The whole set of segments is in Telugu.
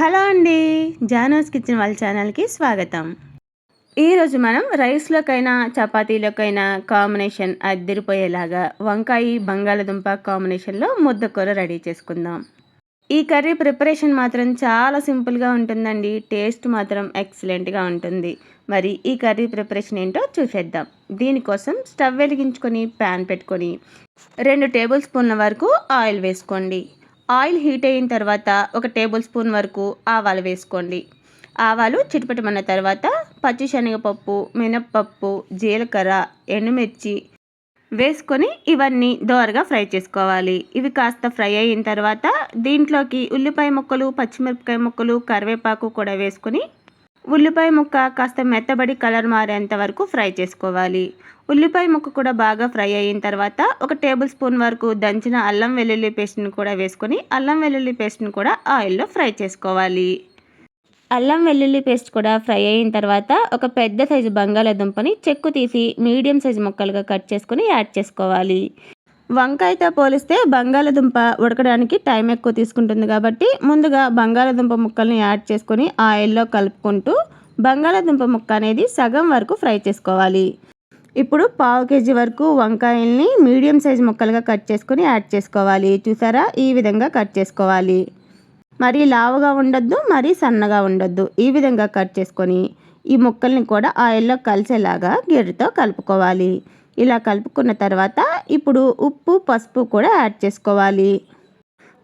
హలో అండి జానోస్ కిచెన్ వాళ్ళ ఛానల్కి స్వాగతం. ఈరోజు మనం రైస్లోకైనా చపాతీలోకైనా కాంబినేషన్ అద్దరిపోయేలాగా వంకాయ బంగాళదుంప కాంబినేషన్లో ముద్దకూర రెడీ చేసుకుందాం. ఈ కర్రీ ప్రిపరేషన్ మాత్రం చాలా సింపుల్గా ఉంటుందండి టేస్ట్ మాత్రం ఎక్సలెంట్గా ఉంటుంది. మరి ఈ కర్రీ ప్రిపరేషన్ ఏంటో చూసేద్దాం. దీనికోసం స్టవ్ వెలిగించుకొని ప్యాన్ పెట్టుకొని రెండు టేబుల్ స్పూన్ల వరకు ఆయిల్ వేసుకోండి. ఆయిల్ హీట్ అయిన తర్వాత ఒక టేబుల్ స్పూన్ వరకు ఆవాలు వేసుకోండి. ఆవాలు చిటపటమన్న తర్వాత పచ్చి శనగపప్పు మినప్పప్పు జీలకర్ర ఎండుమిర్చి వేసుకొని ఇవన్నీ దోరగా ఫ్రై చేసుకోవాలి. ఇవి కాస్త ఫ్రై అయిన తర్వాత దీంట్లోకి ఉల్లిపాయ ముక్కలు పచ్చిమిరపకాయ ముక్కలు కరివేపాకు కూడా వేసుకొని ఉల్లిపాయ ముక్క కాస్త మెత్తబడి కలర్ మారేంత వరకు ఫ్రై చేసుకోవాలి. ఉల్లిపాయ ముక్క కూడా బాగా ఫ్రై అయిన తర్వాత ఒక టేబుల్ స్పూన్ వరకు దంచిన అల్లం వెల్లుల్లి పేస్ట్ని కూడా వేసుకొని అల్లం వెల్లుల్లి పేస్ట్ని కూడా ఆయిల్లో ఫ్రై చేసుకోవాలి. అల్లం వెల్లుల్లి పేస్ట్ కూడా ఫ్రై అయిన తర్వాత ఒక పెద్ద సైజు బంగాళాదుంపని చెక్కు తీసి మీడియం సైజు ముక్కలుగా కట్ చేసుకుని యాడ్ చేసుకోవాలి. వంకాయతో పోలిస్తే బంగాళదుంప ఉడకడానికి టైం ఎక్కువ తీసుకుంటుంది కాబట్టి ముందుగా బంగాళదుంప ముక్కల్ని యాడ్ చేసుకొని ఆయిల్లో కలుపుకుంటూ బంగాళదుంప ముక్క అనేది సగం వరకు ఫ్రై చేసుకోవాలి. ఇప్పుడు పావు కేజీ వరకు వంకాయల్ని మీడియం సైజ్ ముక్కలుగా కట్ చేసుకొని యాడ్ చేసుకోవాలి. చూసారా? ఈ విధంగా కట్ చేసుకోవాలి. మరీ లావుగా ఉండొద్దు మరీ సన్నగా ఉండొద్దు. ఈ విధంగా కట్ చేసుకొని ఈ ముక్కల్ని కూడా ఆయిల్లో కలిసేలాగా గిర్రతో కలుపుకోవాలి. ఇలా కలుపుకున్న తర్వాత ఇప్పుడు ఉప్పు పసుపు కూడా యాడ్ చేసుకోవాలి.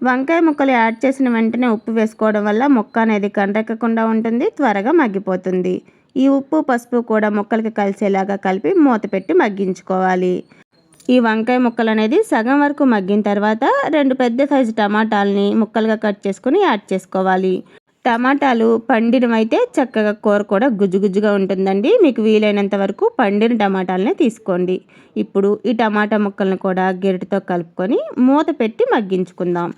వంకాయ ముక్కలు యాడ్ చేసిన వెంటనే ఉప్పు వేసుకోవడం వల్ల ముక్క అనేది కండ్రెక్కకుండా ఉంటుంది త్వరగా మగ్గిపోతుంది. ఈ ఉప్పు పసుపు కూడా ముక్కలకి కలిసేలాగా కలిపి మూత పెట్టి మగ్గించుకోవాలి. ఈ వంకాయ ముక్కలు అనేది సగం వరకు మగ్గిన తర్వాత రెండు పెద్ద సైజు టమాటాలని ముక్కలుగా కట్ చేసుకుని యాడ్ చేసుకోవాలి. టమాటాలు పండినవైతే చక్కగా కూర కూడా గుజ్జుగుజ్జుగా ఉంటుందండి. మీకు వీలైనంత వరకు పండిన టమాటాలనే తీసుకోండి. ఇప్పుడు ఈ టమాటా ముక్కలను కూడా గెరటితో కలుపుకొని మూత పెట్టి మగ్గించుకుందాం.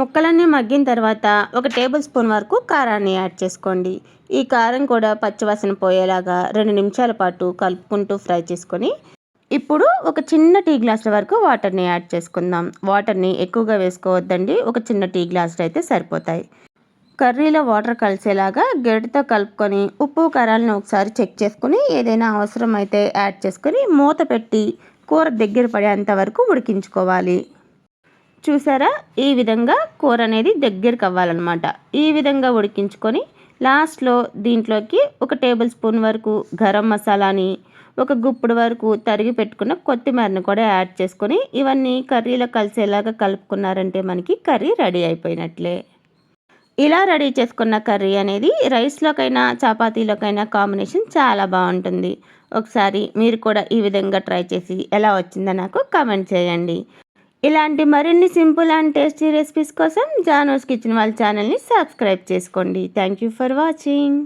ముక్కలన్నీ మగ్గిన తర్వాత ఒక టేబుల్ స్పూన్ వరకు కారాన్ని యాడ్ చేసుకోండి. ఈ కారం కూడా పచ్చివాసన పోయేలాగా రెండు నిమిషాల పాటు కలుపుకుంటూ ఫ్రై చేసుకొని ఇప్పుడు ఒక చిన్న టీ గ్లాసుల వరకు వాటర్ని యాడ్ చేసుకుందాం. వాటర్ని ఎక్కువగా వేసుకోవద్దండి. ఒక చిన్న టీ గ్లాసులు అయితే సరిపోతాయి. కర్రీలో వాటర్ కలిసేలాగా గరిటతో కలుపుకొని ఉప్పు కారాలను ఒకసారి చెక్ చేసుకుని ఏదైనా అవసరం అయితే యాడ్ చేసుకొని మూత పెట్టి కూర దగ్గర పడేంత వరకు ఉడికించుకోవాలి. చూసారా? ఈ విధంగా కూర అనేది దగ్గరికి అవ్వాలన్నమాట. ఈ విధంగా ఉడికించుకొని లాస్ట్లో దీంట్లోకి ఒక టేబుల్ స్పూన్ వరకు గరం మసాలాని ఒక గుప్పుడు వరకు తరిగి పెట్టుకున్న కొత్తిమీరను కూడా యాడ్ చేసుకొని ఇవన్నీ కర్రీలో కలిసేలాగా కలుపుకున్నారంటే మనకి కర్రీ రెడీ అయిపోయినట్లే. ఇలా రెడీ చేసుకున్న కర్రీ అనేది రైస్లోకైనా చపాతీలోకైనా కాంబినేషన్ చాలా బాగుంటుంది. ఒకసారి మీరు కూడా ఈ విధంగా ట్రై చేసి ఎలా వచ్చిందో నాకు కామెంట్ చేయండి. ఇలాంటి మరిన్ని సింపుల్ అండ్ టేస్టీ రెసిపీస్ కోసం జానోస్ కిచెన్ వాళ్ళ ఛానల్ని సబ్స్క్రైబ్ చేసుకోండి. Thank you for watching.